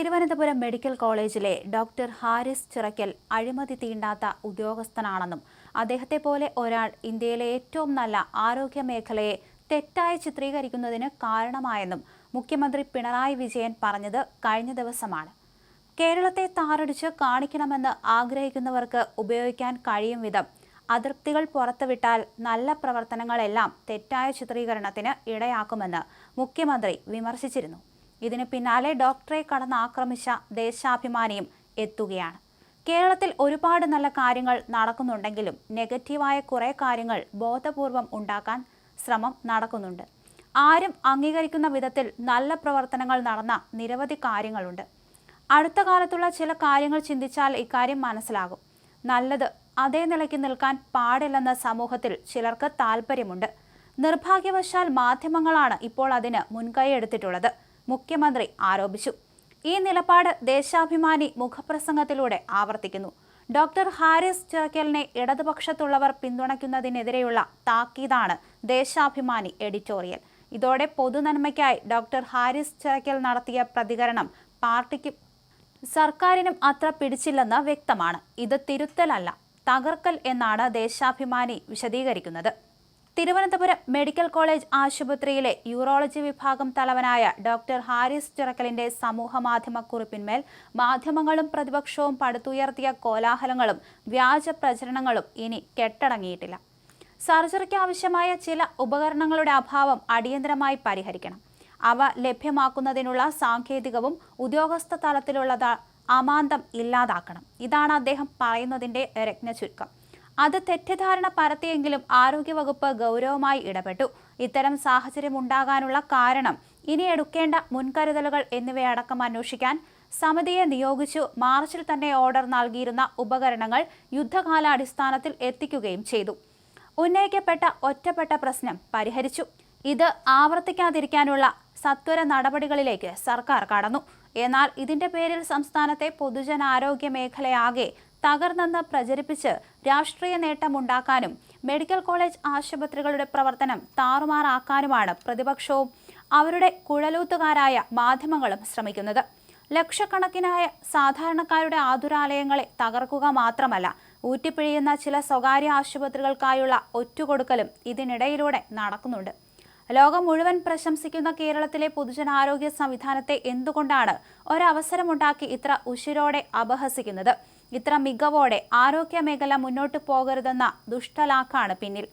Thiruvananthapuram medical കോളേജിലെ doctor Haris Chirakkal അഴിമതി തീണ്ടാത്ത ഉദ്യോഗസ്ഥനാണെന്നും അദ്ദേഹത്തെ പോലെ ഒരാൾ ഇന്ത്യയിലെ ഏറ്റവും നല്ല ആരോഗ്യ മേഖലയെ തെറ്റായി ചിത്രീകരിക്കുന്നതിന് കാരണമായെന്നും മുഖ്യമന്ത്രി പിണറായി വിജയൻ പറഞ്ഞത് കഴിഞ്ഞ ദിവസമാണ്. കേരളത്തെ താറടിച്ച് കാണിക്കണമെന്ന് ആഗ്രഹിക്കുന്നവർക്ക് ഉപയോഗിക്കാൻ കഴിയും വിധം അതൃപ്തികൾ പുറത്തുവിട്ടാൽ നല്ല പ്രവർത്തനങ്ങളെല്ലാം തെറ്റായ ചിത്രീകരണത്തിന് ഇടയാക്കുമെന്ന് മുഖ്യമന്ത്രി വിമർശിച്ചിരുന്നു. ഇതിന് പിന്നാലെ ഡോക്ടറെ കടന്നാക്രമിച്ച ദേശാഭിമാനിയും എത്തുകയാണ്. കേരളത്തിൽ ഒരുപാട് നല്ല കാര്യങ്ങൾ നടക്കുന്നുണ്ടെങ്കിലും നെഗറ്റീവായ കുറേ കാര്യങ്ങൾ ബോധപൂർവം ഉണ്ടാക്കാൻ ശ്രമം നടക്കുന്നുണ്ട്. ആരും അംഗീകരിക്കുന്ന വിധത്തിൽ നല്ല പ്രവർത്തനങ്ങൾ നടന്ന നിരവധി കാര്യങ്ങളുണ്ട്. അടുത്ത കാലത്തുള്ള ചില കാര്യങ്ങൾ ചിന്തിച്ചാൽ ഇക്കാര്യം മനസ്സിലാകും. നല്ലത് അതേ നിലയ്ക്ക് നിൽക്കാൻ പാടില്ലെന്ന സമൂഹത്തിൽ ചിലർക്ക് താല്പര്യമുണ്ട് നിർഭാഗ്യവശാൽ മാധ്യമങ്ങളാണ് ഇപ്പോൾ അതിന് മുൻകൈ എടുത്തിട്ടുള്ളത്. മുഖ്യമന്ത്രി ആരോപിച്ചു. ഈ നിലപാട് ദേശാഭിമാനി മുഖപ്രസംഗത്തിലൂടെ ആവർത്തിക്കുന്നു. ഡോക്ടർ ഹാരിസ് ചിറക്കലിനെ ഇടതുപക്ഷത്തുള്ളവർ പിന്തുണയ്ക്കുന്നതിനെതിരെയുള്ള താക്കീതാണ് ദേശാഭിമാനി എഡിറ്റോറിയൽ. ഇതോടെ പൊതുനന്മയ്ക്കായി ഡോക്ടർ ഹാരിസ് ചിറക്കൽ നടത്തിയ പ്രതികരണം പാർട്ടിക്ക് സർക്കാരിനും അത്ര പിടിച്ചില്ലെന്ന് വ്യക്തമാണ്. ഇത് തിരുത്തലല്ല തകർക്കൽ എന്നാണ് ദേശാഭിമാനി വിശദീകരിക്കുന്നത്. തിരുവനന്തപുരം മെഡിക്കൽ കോളേജ് ആശുപത്രിയിലെ യൂറോളജി വിഭാഗം തലവനായ ഡോക്ടർ ഹാരിസ് ചിറക്കലിന്റെ സമൂഹ മാധ്യമ കുറിപ്പിന്മേൽ മാധ്യമങ്ങളും പ്രതിപക്ഷവും പടുത്തുയർത്തിയ കോലാഹലങ്ങളും വ്യാജ പ്രചരണങ്ങളും ഇനി കെട്ടടങ്ങിയിട്ടില്ല. സർജറിക്ക് ആവശ്യമായ ചില ഉപകരണങ്ങളുടെ അഭാവം അടിയന്തരമായി പരിഹരിക്കണം. അവ ലഭ്യമാക്കുന്നതിനുള്ള സാങ്കേതികവും ഉദ്യോഗസ്ഥ തലത്തിലുള്ളത് അമാന്തം ഇല്ലാതാക്കണം. ഇതാണ് അദ്ദേഹം പറയുന്നതിന്റെ രത്ന ചുരുക്കം അത് തെറ്റിദ്ധാരണ പരത്തിയെങ്കിലും ആരോഗ്യവകുപ്പ് ഗൗരവമായി ഇടപെട്ടു. ഇത്തരം സാഹചര്യം ഉണ്ടാകാനുള്ള കാരണം ഇനി എടുക്കേണ്ട മുൻകരുതലുകൾ എന്നിവയടക്കം അന്വേഷിക്കാൻ സമിതിയെ നിയോഗിച്ചു. മാർച്ചിൽ തന്നെ ഓർഡർ നൽകിയിരുന്ന ഉപകരണങ്ങൾ യുദ്ധകാലാടിസ്ഥാനത്തിൽ എത്തിക്കുകയും ചെയ്തു. ഉന്നയിക്കപ്പെട്ട ഒറ്റപ്പെട്ട പ്രശ്നം പരിഹരിച്ചു. ഇത് ആവർത്തിക്കാതിരിക്കാനുള്ള സത്വര നടപടികളിലേക്ക് സർക്കാർ കടന്നു. എന്നാൽ ഇതിന്റെ പേരിൽ സംസ്ഥാനത്തെ പൊതുജനാരോഗ്യ മേഖലയാകെ തകർന്നെന്ന് പ്രചരിപ്പിച്ച് രാഷ്ട്രീയ നേട്ടമുണ്ടാക്കാനും മെഡിക്കൽ കോളേജ് ആശുപത്രികളുടെ പ്രവർത്തനം താറുമാറാക്കാനുമാണ് പ്രതിപക്ഷവും അവരുടെ കുഴലൂത്തുകാരായ മാധ്യമങ്ങളും ശ്രമിക്കുന്നത്. ലക്ഷക്കണക്കിനായ സാധാരണക്കാരുടെ ആതുരാലയങ്ങളെ തകർക്കുക മാത്രമല്ല ഊറ്റിപ്പിഴിയുന്ന ചില സ്വകാര്യ ആശുപത്രികൾക്കായുള്ള ഒറ്റുകൊടുക്കലും ഇതിനിടയിലൂടെ നടക്കുന്നുണ്ട്. ലോകം മുഴുവൻ പ്രശംസിക്കുന്ന കേരളത്തിലെ പൊതുജനാരോഗ്യ സംവിധാനത്തെ എന്തുകൊണ്ടാണ് ഒരവസരമുണ്ടാക്കി ഇത്ര ഉശിരോടെ അപഹസിക്കുന്നത്? ഇത്ര മികവോടെ ആരോഗ്യ മേഖല മുന്നോട്ട് പോകരുതെന്ന ദുഷ്ടലാക്കാണ് പിന്നിൽ.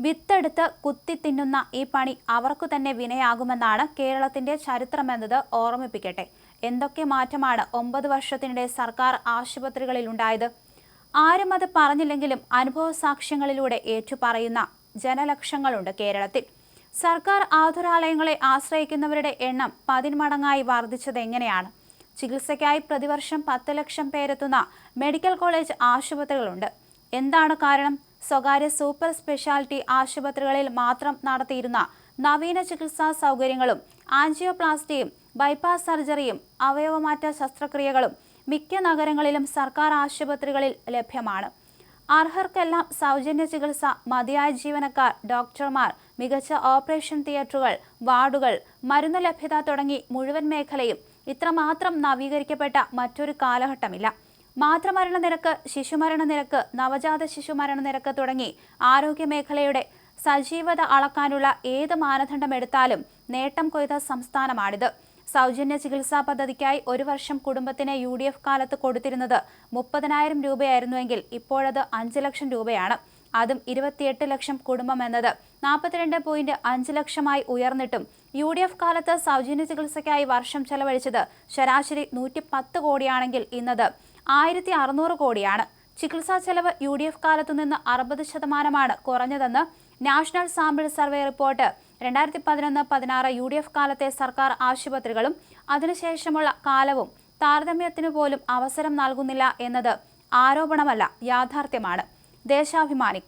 വിത്തെടുത്ത് കുത്തി തിന്നുന്ന ഈ പണി അവർക്കു തന്നെ വിനയാകുമെന്നാണ് കേരളത്തിന്റെ ചരിത്രമെന്നത് ഓർമ്മിപ്പിക്കട്ടെ. എന്തൊക്കെ മാറ്റമാണ് ഒമ്പത് വർഷത്തിനിടെ സർക്കാർ ആശുപത്രികളിൽ ഉണ്ടായത് ആരും അത് പറഞ്ഞില്ലെങ്കിലും അനുഭവ സാക്ഷ്യങ്ങളിലൂടെ ഏറ്റുപറയുന്ന ജനലക്ഷങ്ങളുണ്ട് കേരളത്തിൽ. സർക്കാർ ആതുരാലയങ്ങളെ ആശ്രയിക്കുന്നവരുടെ എണ്ണം പതിന്മടങ്ങായി വർദ്ധിച്ചത് എങ്ങനെയാണ് ചികിത്സയ്ക്കായി പ്രതിവർഷം പത്ത് ലക്ഷം പേരെത്തുന്ന മെഡിക്കൽ കോളേജ് ആശുപത്രികളുണ്ട്. എന്താണ് കാരണം? സ്വകാര്യ സൂപ്പർ സ്പെഷ്യാലിറ്റി ആശുപത്രികളിൽ മാത്രം നടത്തിയിരുന്ന നവീന ചികിത്സാ സൗകര്യങ്ങളും ആൻജിയോപ്ലാസ്റ്റിയും ബൈപ്പാസ് സർജറിയും അവയവമാറ്റ ശസ്ത്രക്രിയകളും മിക്ക നഗരങ്ങളിലും സർക്കാർ ആശുപത്രികളിൽ ലഭ്യമാണ്. അർഹർക്കെല്ലാം സൗജന്യ ചികിത്സ മതിയായ ജീവനക്കാർ ഡോക്ടർമാർ മികച്ച ഓപ്പറേഷൻ തിയേറ്ററുകൾ വാർഡുകൾ മരുന്ന് ലഭ്യത തുടങ്ങി മുഴുവൻ മേഖലയും ഇത്രമാത്രം നവീകരിക്കപ്പെട്ട മറ്റൊരു കാലഘട്ടമില്ല. മാതൃമരണ നിരക്ക് ശിശുമരണ നിരക്ക് നവജാത ശിശുമരണ നിരക്ക് തുടങ്ങി ആരോഗ്യമേഖലയുടെ സജീവത അളക്കാനുള്ള ഏത് മാനദണ്ഡം എടുത്താലും നേട്ടം കൊയ്ത സംസ്ഥാനമാണിത്. സൗജന്യ ചികിത്സാ പദ്ധതിക്കായി ഒരു വർഷം കുടുംബത്തിന് യു ഡി എഫ് കാലത്ത് കൊടുത്തിരുന്നത് മുപ്പതിനായിരം രൂപയായിരുന്നുവെങ്കിൽ ഇപ്പോഴത് അഞ്ച് ലക്ഷം രൂപയാണ്. അതും ഇരുപത്തിയെട്ട് ലക്ഷം കുടുംബം എന്നത് നാൽപ്പത്തിരണ്ട് പോയിന്റ് അഞ്ച് ലക്ഷമായി ഉയർന്നിട്ടും യു ഡി എഫ് കാലത്ത് സൗജന്യ ചികിത്സയ്ക്കായി വർഷം ചെലവഴിച്ചത് ശരാശരി നൂറ്റി പത്ത് കോടിയാണെങ്കിൽ ഇന്നത് ആയിരത്തി അറുന്നൂറ് കോടിയാണ്. ചികിത്സാ ചെലവ് യു ഡി എഫ് കാലത്തു നിന്ന് അറുപത് ശതമാനമാണ് കുറഞ്ഞതെന്ന് നാഷണൽ സാമ്പിൾ സർവേ റിപ്പോർട്ട്. രണ്ടായിരത്തി പതിനൊന്ന് പതിനാറ് യു ഡി എഫ് കാലത്തെ സർക്കാർ ആശുപത്രികളും അതിനുശേഷമുള്ള കാലവും താരതമ്യത്തിനു പോലും അവസരം നൽകുന്നില്ല എന്നത് ആരോപണമല്ല യാഥാർത്ഥ്യമാണ്. ദേശാഭിമാനി